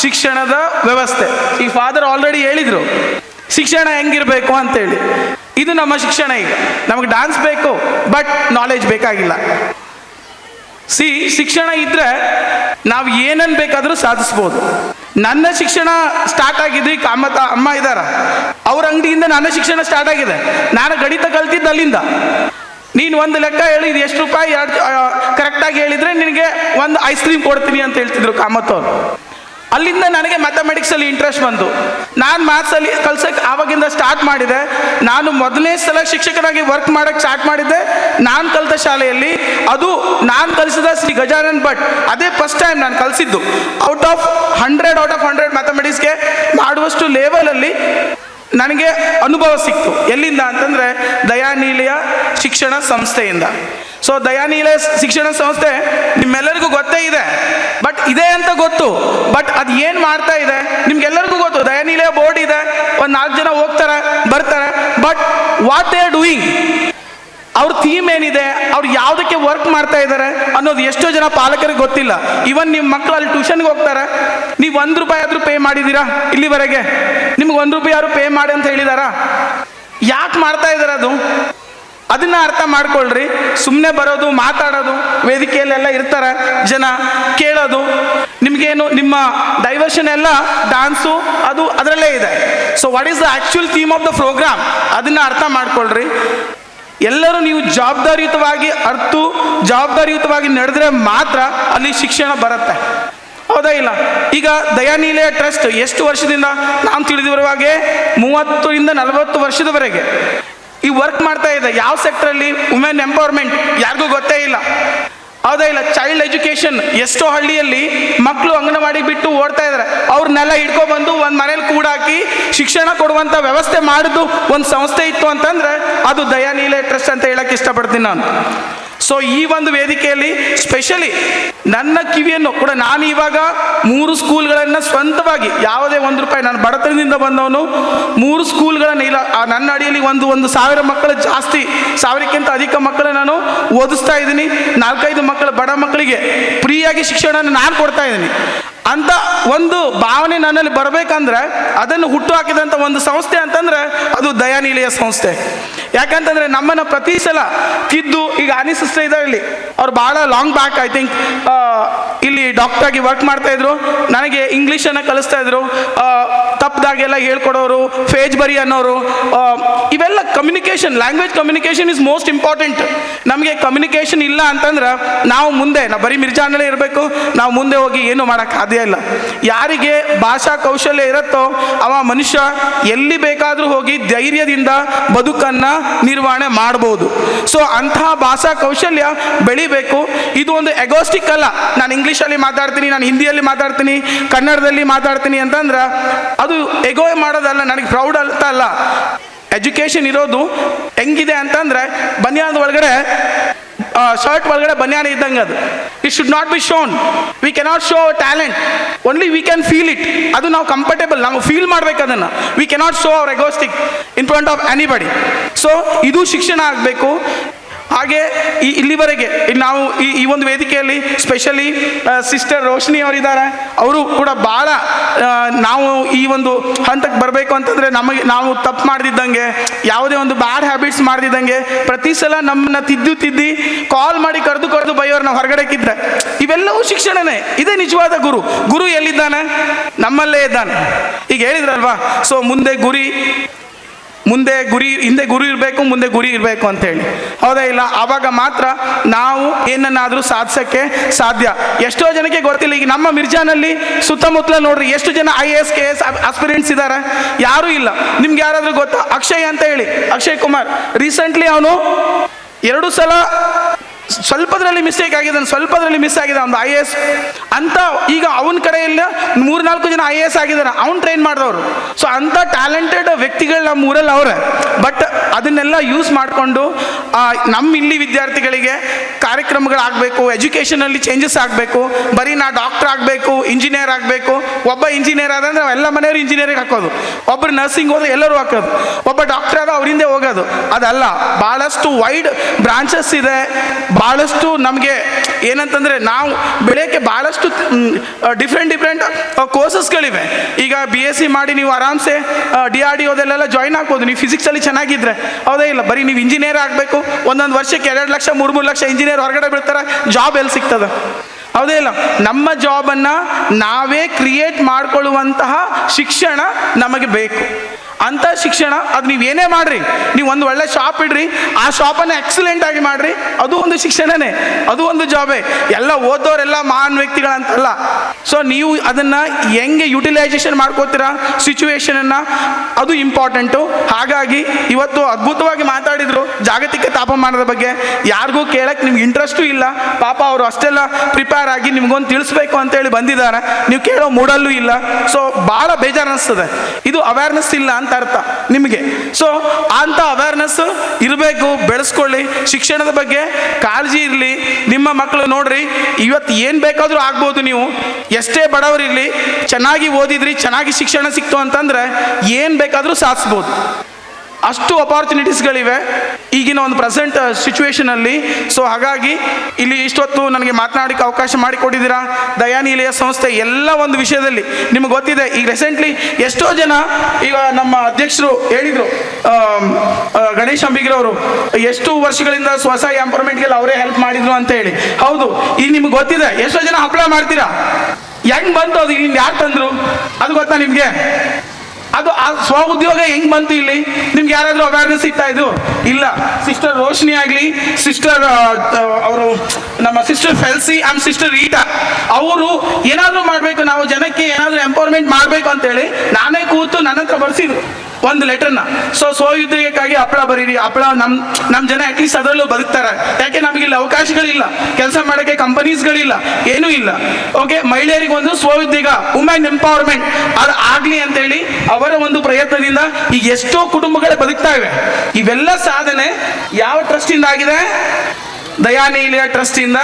ಶಿಕ್ಷಣದ ವ್ಯವಸ್ಥೆ. ಈ ಫಾದರ್ ಆಲ್ರೆಡಿ ಹೇಳಿದರು, ಶಿಕ್ಷಣ ಹೆಂಗಿರಬೇಕು ಅಂತೇಳಿ. ಇದು ನಮ್ಮ ಶಿಕ್ಷಣ ಈಗ. ನಮಗೆ ಡಾನ್ಸ್ ಬೇಕು ಬಟ್ ನಾಲೆಜ್ ಬೇಕಾಗಿಲ್ಲ. ಸಿ, ಶಿಕ್ಷಣ ಇದ್ರೆ ನಾವು ಏನನ್ನು ಬೇಕಾದರೂ ಸಾಧಿಸ್ಬೋದು. ನನ್ನ ಶಿಕ್ಷಣ ಸ್ಟಾರ್ಟ್ ಆಗಿದ್ದು ಈ ಕಾಮತ ಅಮ್ಮ ಇದ್ದಾರ? ಅಂಗಡಿಯಿಂದ ನನ್ನ ಶಿಕ್ಷಣ ಸ್ಟಾರ್ಟ್ ಆಗಿದೆ. ನಾನು ಗಣಿತ ಕಲ್ತಿದ್ದು ಅಲ್ಲಿಂದ. ನೀನು ಒಂದು ಲೆಕ್ಕ ಹೇಳಿ ಎಷ್ಟು ರೂಪಾಯಿ ಎರಡು ಕರೆಕ್ಟಾಗಿ ಹೇಳಿದರೆ ನಿನಗೆ ಒಂದು ಐಸ್ ಕ್ರೀಮ್ ಕೊಡ್ತೀನಿ ಅಂತ ಹೇಳ್ತಿದ್ರು ಕಾಮತ್ ಅವ್ರು. ಅಲ್ಲಿಂದ ನನಗೆ ಮ್ಯಾಥಮೆಟಿಕ್ಸಲ್ಲಿ ಇಂಟ್ರೆಸ್ಟ್ ಬಂತು ನಾನು ಮ್ಯಾಥ್ಸಲ್ಲಿ ಕಲ್ಸಕ್ಕೆ ಆವಾಗಿಂದ ಸ್ಟಾರ್ಟ್ ಮಾಡಿದೆ. ನಾನು ಮೊದಲನೇ ಸಲ ಶಿಕ್ಷಕನಾಗಿ ವರ್ಕ್ ಮಾಡೋಕ್ಕೆ ಸ್ಟಾರ್ಟ್ ಮಾಡಿದ್ದೆ. ನಾನು ಕಲಿತ ಶಾಲೆಯಲ್ಲಿ, ಅದು ನಾನು ಕಲಿಸಿದ ಶ್ರೀ ಗಜಾನನ್ ಭಟ್. ಅದೇ ಫಸ್ಟ್ ಟೈಮ್ ನಾನು ಕಲಿಸಿದ್ದು. Out of hundred out of hundred ಮ್ಯಾಥಮೆಟಿಕ್ಸ್ಗೆ ಮಾಡುವಷ್ಟು ಲೆವೆಲಲ್ಲಿ ನನಗೆ ಅನುಭವ ಸಿಕ್ತು. ಎಲ್ಲಿಂದ ಅಂತಂದರೆ ದಯಾನೀಲಿಯ ಶಿಕ್ಷಣ ಸಂಸ್ಥೆಯಿಂದ. ಸೊ ದಯಾನೀಲಯ ಶಿಕ್ಷಣ ಸಂಸ್ಥೆ ನಿಮ್ಮೆಲ್ಲರಿಗೂ ಗೊತ್ತೇ ಇದೆ. ಬಟ್ ಇದೆ ಅಂತ ಗೊತ್ತು. ಬಟ್ ಅದು ಏನು ಮಾಡ್ತಾ ಇದೆ? ನಿಮ್ಗೆಲ್ಲರಿಗೂ ಗೊತ್ತು. ದಯಾನೀಲಯ ಬೋರ್ಡ್ ಇದೆ. ಒಂದು ನಾಲ್ಕು ಜನ ಹೋಗ್ತಾರೆ, ಬರ್ತಾರೆ. But what they are doing theme ಏನಿದೆ, ಅವ್ರು ಯಾವುದಕ್ಕೆ ವರ್ಕ್ ಮಾಡ್ತಾ ಇದ್ದಾರೆ ಅನ್ನೋದು ಎಷ್ಟೋ ಜನ ಪಾಲಕರಿಗೆ ಗೊತ್ತಿಲ್ಲ. ಇವನ್ ನಿಮ್ಮ ಮಕ್ಕಳು ಅಲ್ಲಿ ಟ್ಯೂಷನ್ಗೆ ಹೋಗ್ತಾರೆ, ನೀವು ಒಂದು ರೂಪಾಯಿ ಆದರೂ ಪೇ ಮಾಡಿದ್ದೀರಾ ಇಲ್ಲಿವರೆಗೆ? ನಿಮ್ಗೆ ಒಂದು ರೂಪಾಯಿ ಯಾರು ಪೇ ಮಾಡಿ ಅಂತ ಹೇಳಿದಾರಾ? ಯಾಕೆ ಮಾಡ್ತಾ ಇದ್ದಾರೆ ಅದು? ಅದನ್ನ ಅರ್ಥ ಮಾಡ್ಕೊಳ್ರಿ. ಸುಮ್ಮನೆ ಬರೋದು, ಮಾತಾಡೋದು, ವೇದಿಕೆಯಲ್ಲೆಲ್ಲ ಇರ್ತಾರೆ ಜನ, ಕೇಳೋದು. ನಿಮಗೇನು, ನಿಮ್ಮ ಡೈವರ್ಷನ್ ಎಲ್ಲ ಡಾನ್ಸು ಅದು ಅದರಲ್ಲೇ ಇದೆ. So what is the actual theme of the programme ಅದನ್ನ ಅರ್ಥ ಮಾಡ್ಕೊಳ್ರಿ. ಎಲ್ಲರೂ ನೀವು ಜವಾಬ್ದಾರಿಯುತವಾಗಿ ಅರ್ತು, ಜವಾಬ್ದಾರಿಯುತವಾಗಿ ನಡೆದ್ರೆ ಮಾತ್ರ ಅಲ್ಲಿ ಶಿಕ್ಷಣ ಬರುತ್ತೆ. ಹೌದಾ ಇಲ್ಲ? ಈಗ ದಯಾನೀಲಯ ಟ್ರಸ್ಟ್ ಎಷ್ಟು ವರ್ಷದಿಂದ ನಾವು ತಿಳಿದಿರುವಾಗೆ ಮೂವತ್ತರಿಂದ ನಲವತ್ತು ವರ್ಷದವರೆಗೆ ಈ ವರ್ಕ್ ಮಾಡ್ತಾ ಇದೆ. ಯಾವ ಸೆಕ್ಟ್ರಲ್ಲಿ ವುಮೆನ್ ಎಂಪವರ್ಮೆಂಟ್ ಯಾರಿಗೂ ಗೊತ್ತೇ ಇಲ್ಲ. ಹೌದಾ ಇಲ್ಲ ಚೈಲ್ಡ್ ಎಜುಕೇಶನ್ ಎಷ್ಟೋ ಹಳ್ಳಿಯಲ್ಲಿ ಮಕ್ಕಳು ಅಂಗನವಾಡಿ ಬಿಟ್ಟು ಓಡ್ತಾ ಇದ್ದಾರೆ ಅವ್ರನ್ನೆಲ್ಲ ಇಟ್ಕೊಬಂದು ಒಂದು ಮನೇಲಿ ಕೂಡಾಕಿ ಶಿಕ್ಷಣ ಕೊಡುವಂಥ ವ್ಯವಸ್ಥೆ ಮಾಡಿದ್ದು ಒಂದು ಸಂಸ್ಥೆ ಇತ್ತು ಅಂತಂದ್ರೆ ಅದು ದಯಾನೀಲೆ ಟ್ರಸ್ಟ್ ಅಂತ ಹೇಳಕ್ಕೆ ಇಷ್ಟಪಡ್ತೀನಿ ನಾನು. ಸೊ ಈ ಒಂದು ವೇದಿಕೆಯಲ್ಲಿ ಸ್ಪೆಷಲಿ ನನ್ನ ಕಿವಿಯನ್ನು ಕೂಡ ನಾನು ಇವಾಗ ಮೂರು ಸ್ಕೂಲ್ಗಳನ್ನು ಸ್ವಂತವಾಗಿ ಯಾವುದೇ ಒಂದು ರೂಪಾಯಿ ನಾನು ಬಡತನದಿಂದ ಬಂದವನು ಮೂರು ಸ್ಕೂಲ್ಗಳನ್ನು ಇಲ್ಲ ನನ್ನ ಅಡಿಯಲ್ಲಿ ಒಂದು ಒಂದು ಸಾವಿರ ಮಕ್ಕಳು ಜಾಸ್ತಿ, ಸಾವಿರಕ್ಕಿಂತ ಅಧಿಕ ಮಕ್ಕಳು ನಾನು ಓದಿಸ್ತಾ ಇದ್ದೀನಿ. ನಾಲ್ಕೈದು ಮಕ್ಕಳು ಬಡ ಮಕ್ಕಳಿಗೆ ಫ್ರೀಯಾಗಿ ಶಿಕ್ಷಣವನ್ನು ನಾನು ಕೊಡ್ತಾ ಇದ್ದೀನಿ. ಅಂತ ಒಂದು ಭಾವನೆ ನನ್ನಲ್ಲಿ ಬರಬೇಕಂದ್ರೆ ಅದನ್ನು ಹುಟ್ಟು ಹಾಕಿದಂಥ ಒಂದು ಸಂಸ್ಥೆ ಅಂತಂದ್ರೆ ಅದು ದಯಾನಿಲಯ ಸಂಸ್ಥೆ. ಯಾಕಂತಂದ್ರೆ ನಮ್ಮನ್ನು ಪ್ರತಿ ಸಲ ತಿದ್ದು ಈಗ ಅನಿಸ್ತಾ ಇದ್ದಾರೆ ಇಲ್ಲಿ. ಅವ್ರು ಭಾಳ ಲಾಂಗ್ ಬ್ಯಾಕ್ ಐ ಥಿಂಕ್ ಇಲ್ಲಿ ಡಾಕ್ಟರ್ ಆಗಿ ವರ್ಕ್ ಮಾಡ್ತಾ ಇದ್ರು. ನನಗೆ ಇಂಗ್ಲೀಷನ್ನು ಕಲಿಸ್ತಾ ಇದ್ರು. ತಪ್ಪದಾಗೆಲ್ಲ ಹೇಳ್ಕೊಡೋರು ಫೇಜ್ ಬರಿ ಅನ್ನೋರು ಇವೆಲ್ಲ communication language communication is most important ನಮಗೆ ಕಮ್ಯುನಿಕೇಷನ್ ಇಲ್ಲ ಅಂತಂದ್ರೆ ನಾವು ಮುಂದೆ, ನಾವು ಬರೀ ಮಿರ್ಜಾನಲ್ಲೇ ಇರಬೇಕು. ನಾವು ಮುಂದೆ ಹೋಗಿ ಏನು ಮಾಡೋಕ್ಕೆ ಸಾಧ್ಯ ಇಲ್ಲ. ಯಾರಿಗೆ ಭಾಷಾ ಕೌಶಲ್ಯ ಇರುತ್ತೋ ಅವ ಮನುಷ್ಯ ಎಲ್ಲಿ ಬೇಕಾದರೂ ಹೋಗಿ ಧೈರ್ಯದಿಂದ ಬದುಕನ್ನು ನಿರ್ವಹಣೆ ಮಾಡ್ಬೋದು. ಸೊ ಅಂತಹ ಭಾಷಾ ಕೌಶಲ್ಯ ಬೆಳಿಬೇಕು. ಇದು ಒಂದು ಎಗೋಸ್ಟಿಕ್ ಅಲ್ಲ. ನಾನು ಇಂಗ್ಲೀಷಲ್ಲಿ ಮಾತಾಡ್ತೀನಿ, ನಾನು ಹಿಂದಿಯಲ್ಲಿ ಮಾತಾಡ್ತೀನಿ, ಕನ್ನಡದಲ್ಲಿ ಮಾತಾಡ್ತೀನಿ ಅಂತಂದ್ರೆ ಅದು ಎಗೋ ಮಾಡೋದಲ್ಲ, ನನಗೆ ಪ್ರೌಡ್ ಅಂತ ಅಲ್ಲ. ಎಜುಕೇಷನ್ ಇರೋದು ಹೆಂಗಿದೆ ಅಂತಂದ್ರೆ ಬನ್ಯಾದ ಒಳಗಡೆ ಶರ್ಟ್ ಒಳಗಡೆ ಬನ್ಯಾನ ಇದ್ದಂಗೆ ಅದು. It should not be shown we cannot show talent only we can feel it ಅದು ನಾವು ಕಂಫರ್ಟೇಬಲ್ ನಾವು ಫೀಲ್ ಮಾಡ್ಬೇಕು ಅದನ್ನು. We cannot show our egoistic in front of anybody so ಇದು ಶಿಕ್ಷಣ ಆಗಬೇಕು. ಹಾಗೆ ಈ ಇಲ್ಲಿವರೆಗೆ ಇಲ್ಲಿ ನಾವು ಈ ಈ ಒಂದು ವೇದಿಕೆಯಲ್ಲಿ ಸ್ಪೆಷಲಿ ಸಿಸ್ಟರ್ ರೋಶಿನಿ ಅವರಿದ್ದಾರೆ. ಅವರು ಕೂಡ ಭಾಳ ನಾವು ಈ ಒಂದು ಹಂತಕ್ಕೆ ಬರಬೇಕು ಅಂತಂದರೆ ನಮಗೆ ನಾವು ತಪ್ಪು ಮಾಡ್ದಿದ್ದಂಗೆ, ಯಾವುದೇ ಒಂದು ಬ್ಯಾಡ್ ಹ್ಯಾಬಿಟ್ಸ್ ಮಾಡ್ದಿದ್ದಂಗೆ ಪ್ರತಿ ಸಲ ನಮ್ಮನ್ನ ತಿದ್ದು ತಿದ್ದಿ ಕಾಲ್ ಮಾಡಿ ಕರೆದು ಕರೆದು ಬೈಯೋರು ನಾವು ಹೊರಗಡೆಕ್ಕಿದ್ರೆ ಇವೆಲ್ಲವೂ ಶಿಕ್ಷಣನೇ. ಇದೇ ನಿಜವಾದ ಗುರು. ಗುರು ಎಲ್ಲಿದ್ದಾನೆ? ನಮ್ಮಲ್ಲೇ ಇದ್ದಾನೆ. ಈಗ ಹೇಳಿದ್ರಲ್ವಾ? ಸೊ ಮುಂದೆ ಗುರಿ ಮುಂದೆ ಗುರಿ, ಹಿಂದೆ ಗುರಿ ಇರಬೇಕು, ಮುಂದೆ ಗುರಿ ಇರಬೇಕು ಅಂತೇಳಿ. ಹೌದಾ ಇಲ್ಲ? ಆವಾಗ ಮಾತ್ರ ನಾವು ಏನನ್ನಾದರೂ ಸಾಧಿಸೋಕ್ಕೆ ಸಾಧ್ಯ. ಎಷ್ಟೋ ಜನಕ್ಕೆ ಗೊತ್ತಿಲ್ಲ, ಈಗ ನಮ್ಮ ಮಿರ್ಜಾನಲ್ಲಿ ಸುತ್ತಮುತ್ತಲ ನೋಡ್ರಿ, ಎಷ್ಟು ಜನ I S K S aspirants ಇದ್ದಾರೆ ಯಾರೂ ಇಲ್ಲ. ನಿಮ್ಗೆ ಯಾರಾದರೂ ಗೊತ್ತಾ? ಅಕ್ಷಯ್ ಅಂತ ಹೇಳಿ. ಅಕ್ಷಯ್ ಕುಮಾರ್. ರೀಸೆಂಟ್ಲಿ ಅವನು ಎರಡು ಸಲ ಸ್ವಲ್ಪದ್ರಲ್ಲಿ ಮಿಸ್ಟೇಕ್ ಆಗಿದೆ ಸ್ವಲ್ಪದ್ರಲ್ಲಿ ಮಿಸ್ ಆಗಿದೆ ಒಂದು ಐ ಎ ಎಸ್ ಅಂತ ಈಗ ಅವನ ಕಡೆಯಲ್ಲಿ ಮೂರ್ನಾಲ್ಕು ಜನ ಐ ಎ ಎಸ್ ಆಗಿದ್ದಾರೆ, ಅವ್ನು ಟ್ರೈನ್ ಮಾಡಿದವರು. ಸೊ ಅಂಥ ಟ್ಯಾಲೆಂಟೆಡ್ ವ್ಯಕ್ತಿಗಳು ನಮ್ಮ ಊರಲ್ಲಿ ಅವರೇ. ಬಟ್ ಅದನ್ನೆಲ್ಲ ಯೂಸ್ ಮಾಡಿಕೊಂಡು ನಮ್ಮ ಇಲ್ಲಿ ವಿದ್ಯಾರ್ಥಿಗಳಿಗೆ ಕಾರ್ಯಕ್ರಮಗಳಾಗಬೇಕು ಎಜುಕೇಷನಲ್ಲಿ ಚೇಂಜಸ್ ಆಗಬೇಕು, ಬರೀ ನಾ ಡಾಕ್ಟರ್ ಆಗಬೇಕು ಇಂಜಿನಿಯರ್ ಆಗಬೇಕು, ಒಬ್ಬ ಇಂಜಿನಿಯರ್ ಆದ್ರೆ ನಾವು ಎಲ್ಲ ಮನೆಯವರು ಇಂಜಿನಿಯರಿಂಗ್ ಹಾಕೋದು. ಒಬ್ಬರು ನರ್ಸಿಂಗ್ ಹೋದ್ರೆ ಎಲ್ಲರೂ ಹಾಕೋದು. ಒಬ್ಬ ಡಾಕ್ಟರ್ ಆದ ಅವರಿಂದ ಹೋಗೋದು. ಅದಲ್ಲ ಭಾಳಷ್ಟು ವೈಡ್ ಬ್ರಾಂಚಸ್ ಇದೆ. ಭಾಳಷ್ಟು ನಮಗೆ ಏನಂತಂದರೆ ನಾವು ಬೆಳೆಯೋಕ್ಕೆ ಭಾಳಷ್ಟು ಡಿಫ್ರೆಂಟ್ ಡಿಫ್ರೆಂಟ್ ಕೋರ್ಸಸ್ಗಳಿವೆ ಈಗ ಬಿ ಎಸ್ ಸಿ ಮಾಡಿ ನೀವು ಆರಾಮ್ಸೆ ಡಿ ಆರ್ ಡಿ ಓದಲ್ಲೆಲ್ಲ ಜಾಯ್ನ್ ಆಗ್ಬೋದು. ನೀವು ಫಿಸಿಕ್ಸಲ್ಲಿ ಚೆನ್ನಾಗಿದ್ದರೆ ಹೌದೇ ಇಲ್ಲ, ಬರೀ ನೀವು ಇಂಜಿನಿಯರ್ ಆಗಬೇಕು. ಒಂದೊಂದು ವರ್ಷಕ್ಕೆ ಎರಡು ಲಕ್ಷ, ಮೂರು ಮೂರು ಲಕ್ಷ ಇಂಜಿನಿಯರ್ ಹೊರಗಡೆ ಬಿಡ್ತಾರೆ ಜಾಬ್ ಎಲ್ಲಿ ಸಿಗ್ತದೆ? ಹೌದೇ ಇಲ್ಲ. ನಮ್ಮ ಜಾಬನ್ನು ನಾವೇ ಕ್ರಿಯೇಟ್ ಮಾಡಿಕೊಳ್ಳುವಂತಹ ಶಿಕ್ಷಣ ನಮಗೆ ಬೇಕು. ಅಂಥ ಶಿಕ್ಷಣ ಅದು ನೀವು ಏನೇ ಮಾಡಿರಿ, ನೀವು ಒಂದು ಒಳ್ಳೆ ಶಾಪ್ ಇಡ್ರಿ, ಆ ಶಾಪನ್ನು ಎಕ್ಸಲೆಂಟ್ ಆಗಿ ಮಾಡಿರಿ, ಅದು ಒಂದು ಶಿಕ್ಷಣನೇ, ಅದು ಒಂದು ಜಾಬೇ ಎಲ್ಲ ಓದೋರೆಲ್ಲ ಮಹಾನ್ ವ್ಯಕ್ತಿಗಳಂತಲ್ಲ. ಸೊ ನೀವು ಅದನ್ನು ಹೆಂಗೆ ಯುಟಿಲೈಸೇಷನ್ ಮಾಡ್ಕೋತೀರಾ ಸಿಚುವೇಶನನ್ನು ಅದು ಇಂಪಾರ್ಟೆಂಟು ಹಾಗಾಗಿ ಇವತ್ತು ಅದ್ಭುತವಾಗಿ ಮಾತಾಡಿದರು, ಜಾಗತಿಕ ತಾಪಮಾನದ ಬಗ್ಗೆ. ಯಾರಿಗೂ ಕೇಳಕ್ಕೆ ನಿಮ್ಗೆ ಇಂಟ್ರೆಸ್ಟು ಇಲ್ಲ. ಪಾಪ ಅವರು ಅಷ್ಟೆಲ್ಲ ಪ್ರಿಪೇರ್ ಆಗಿ ನಿಮ್ಗೊಂದು ತಿಳಿಸ್ಬೇಕು ಅಂತೇಳಿ ಬಂದಿದ್ದಾರೆ. ನೀವು ಕೇಳೋ ಮೂಡಲ್ಲೂ ಇಲ್ಲ. ಸೊ ಭಾಳ ಬೇಜಾರು ಅನಿಸ್ತದೆ ಇದು ಅವೇರ್ನೆಸ್ ಇಲ್ಲ ಅರ್ಥ ನಿಮಗೆ. ಸೊ ಅಂಥ ಅವೇರ್ನೆಸ್ ಇರಬೇಕು, ಬೆಳೆಸ್ಕೊಳ್ಳಿ. ಶಿಕ್ಷಣದ ಬಗ್ಗೆ ಕಾಳಜಿ ಇರಲಿ. ನಿಮ್ಮ ಮಕ್ಕಳು ನೋಡ್ರಿ, ಇವತ್ತು ಏನು ಬೇಕಾದರೂ ಆಗ್ಬೋದು ನೀವು. ಎಷ್ಟೇ ಬಡವರಿರಲಿ ಚೆನ್ನಾಗಿ ಓದಿದ್ರಿ, ಚೆನ್ನಾಗಿ ಶಿಕ್ಷಣ ಸಿಕ್ತು ಅಂತಂದ್ರೆ ಏನು ಬೇಕಾದರೂ ಸಾಧಿಸ್ಬೋದು. ಅಷ್ಟು ಅಪಾರ್ಚುನಿಟೀಸ್ಗಳಿವೆ ಈಗಿನ ಒಂದು ಪ್ರೆಸೆಂಟ್ ಸಿಚುವೇಶನಲ್ಲಿ ಸೊ ಹಾಗಾಗಿ ಇಲ್ಲಿ ಇಷ್ಟೊತ್ತು ನನಗೆ ಮಾತನಾಡಿಕ ಅವಕಾಶ ಮಾಡಿಕೊಟ್ಟಿದ್ದೀರಾ ದಯಾನಿಲಯ ಸಂಸ್ಥೆ ಎಲ್ಲ ಒಂದು ವಿಷಯದಲ್ಲಿ ನಿಮಗೆ ಗೊತ್ತಿದೆ. ಈಗ ರೆಸೆಂಟ್ಲಿ ಎಷ್ಟೋ ಜನ ಈಗ ನಮ್ಮ ಅಧ್ಯಕ್ಷರು ಹೇಳಿದರು ಗಣೇಶ್ ಅಂಬಿಗಿರವರು, ಎಷ್ಟು ವರ್ಷಗಳಿಂದ ಸ್ವಸಹಾಯ ಎಂಪರ್ಮೆಂಟ್ಗೆಲ್ಲ ಅವರೇ ಹೆಲ್ಪ್ ಮಾಡಿದ್ರು ಅಂತ ಹೇಳಿ. ಹೌದು, ಈಗ ನಿಮ್ಗೆ ಗೊತ್ತಿದೆ. ಎಷ್ಟೋ ಜನ ಅಪ್ಲೈ ಮಾಡ್ತೀರಾ? ಹೆಂಗ್ ಬಂತು ಅದು? ಇಲ್ಲಿ ಯಾರು ತಂದರು? ಅದು ಗೊತ್ತಾ ನಿಮಗೆ? ಅದು ಆ ಸ್ವ ಉದ್ಯೋಗ ಹೆಂಗ್ ಬಂತು ಇಲ್ಲಿ? ನಿಮ್ಗೆ ಯಾರಾದ್ರೂ ಅವೇರ್ನೆಸ್ ಇತ್ತಾ ಇದು? ಇಲ್ಲ. ಸಿಸ್ಟರ್ ರೋಶಿನಿ ಆಗಲಿ ಸಿಸ್ಟರ್ ಅವರು, ನಮ್ಮ sister Felcy am sister Rita ಅವರು ಏನಾದರೂ ಮಾಡಬೇಕು, ನಾವು ಜನಕ್ಕೆ ಏನಾದರೂ ಎಂಪವರ್ಮೆಂಟ್ ಮಾಡಬೇಕು ಅಂತೇಳಿ ನಾನೇ ಕೂತು ನನ್ನ ಹತ್ರ ಬರ್ಸಿದ್ರು. ಒಂದು ಲೆಟರ್ನ. ಸೊ ಸ್ವಉದ್ಯೋಗಕ್ಕಾಗಿ ಹಪ್ಪಳ ಬರೀರಿ, ಹಪ್ಪಳ ನಮ್ಮ ನಮ್ಮ ಜನ ಅಟ್ಲೀಸ್ಟ್ ಅದರಲ್ಲೂ ಬದುಕ್ತಾರೆ. ಯಾಕೆ ಇಲ್ಲಿ ಅವಕಾಶಗಳಿಲ್ಲ, ಕೆಲಸ ಮಾಡೋಕ್ಕೆ ಕಂಪನೀಸ್ಗಳಿಲ್ಲ ಏನೂ ಇಲ್ಲ. ಓಕೆ ಮಹಿಳೆಯರಿಗೆ ಒಂದು ಸ್ವಉದ್ಯೋಗ ವುಮೆನ್ ಎಂಪವರ್ಮೆಂಟ್ ಅದು ಆಗಲಿ ಅಂತೇಳಿ ಅವರ ಒಂದು ಪ್ರಯತ್ನದಿಂದ ಈಗ ಎಷ್ಟೋ ಕುಟುಂಬಗಳೇ ಬದುಕ್ತಾ ಇವೆ. ಇವೆಲ್ಲ ಸಾಧನೆ ಯಾವ ಟ್ರಸ್ಟಿಂದ ಆಗಿದೆ? ದಯಾನೀಲಿಯ ಟ್ರಸ್ಟಿಂದ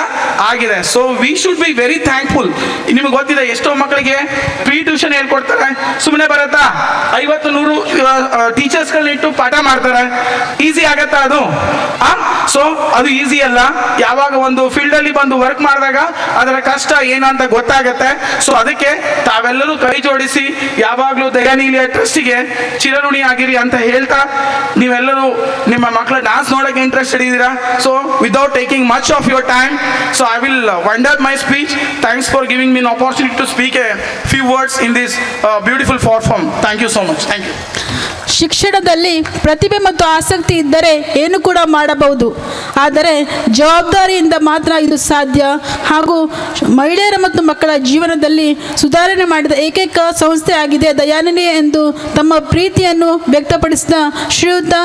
ಆಗಿದೆ. So we should be very thankful ನಿಮಗೆ ಗೊತ್ತಿದೆ, ಎಷ್ಟೋ ಮಕ್ಕಳಿಗೆ ಫ್ರೀ ಟ್ಯೂಷನ್ ಹೇಳ್ಕೊಡ್ತಾರೆ. ಸುಮ್ಮನೆ ಬರುತ್ತಾ? ಐವತ್ತು ನೂರು ಟೀಚರ್ಸ್ಗಳನ್ನ ಇಟ್ಟು ಪಾಠ ಮಾಡ್ತಾರೆ. ಈಸಿ ಆಗತ್ತಾ ಅದು? ಸೊ ಅದು ಈಸಿ ಅಲ್ಲ. ಯಾವಾಗ ಒಂದು ಫೀಲ್ಡ್ ಅಲ್ಲಿ ಬಂದು ವರ್ಕ್ ಮಾಡಿದಾಗ ಅದರ ಕಷ್ಟ ಏನು ಅಂತ ಗೊತ್ತಾಗತ್ತೆ. ಸೊ ಅದಕ್ಕೆ ತಾವೆಲ್ಲರೂ ಕೈ ಜೋಡಿಸಿ, ಯಾವಾಗಲೂ ದಯಾನೀಲಿಯ ಟ್ರಸ್ಟಿಗೆ ಚಿರಋಣಿ ಆಗಿರಿ ಅಂತ ಹೇಳ್ತಾ, ನೀವೆಲ್ಲರೂ ನಿಮ್ಮ ಮಕ್ಕಳ ಡಾನ್ಸ್ ನೋಡೋಕೆ ಇಂಟ್ರೆಸ್ಟ್ ಇದ್ದೀರಾ so without taking much of your time. So I will uh, wind up my speech. Thanks for giving me an opportunity to speak a few words in this uh, beautiful forum. Thank you so much. Thank you. ಶಿಕ್ಷಣದಲ್ಲಿ ಪ್ರತಿಭೆ ಮತ್ತು ಆಸಕ್ತಿ ಇದ್ದರೆ ಏನು ಕೂಡ ಮಾಡಬಹುದು. ಆದರೆ ಜವಾಬ್ದಾರಿಯಿಂದ ಮಾತ್ರ ಇದು ಸಾಧ್ಯ. ಹಾಗೂ ಮಹಿಳೆಯರ ಮತ್ತು ಮಕ್ಕಳ ಜೀವನದಲ್ಲಿ ಸುಧಾರಣೆ ಮಾಡಿದ ಏಕೈಕ ಸಂಸ್ಥೆ ಆಗಿದೆ ದಯಾನಿನಿ ಎಂದು ತಮ್ಮ ಪ್ರೀತಿಯನ್ನು ವ್ಯಕ್ತಪಡಿಸಿದ ಶ್ರೀಯುತ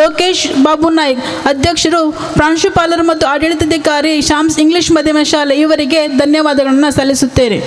ಲೋಕೇಶ್ ಬಾಬು ನಾಯ್ಕ್. ಅಧ್ಯಕ್ಷರು, ಪ್ರಾಂಶುಪಾಲರು ಮತ್ತು ಆಡಳಿತಾಧಿಕಾರಿ ಶಾಮ್ಸ್ ಇಂಗ್ಲಿಷ್ ಮಾಧ್ಯಮ ಶಾಲೆ ಇವರಿಗೆ ಧನ್ಯವಾದಗಳನ್ನು ಸಲ್ಲಿಸುತ್ತೇನೆ.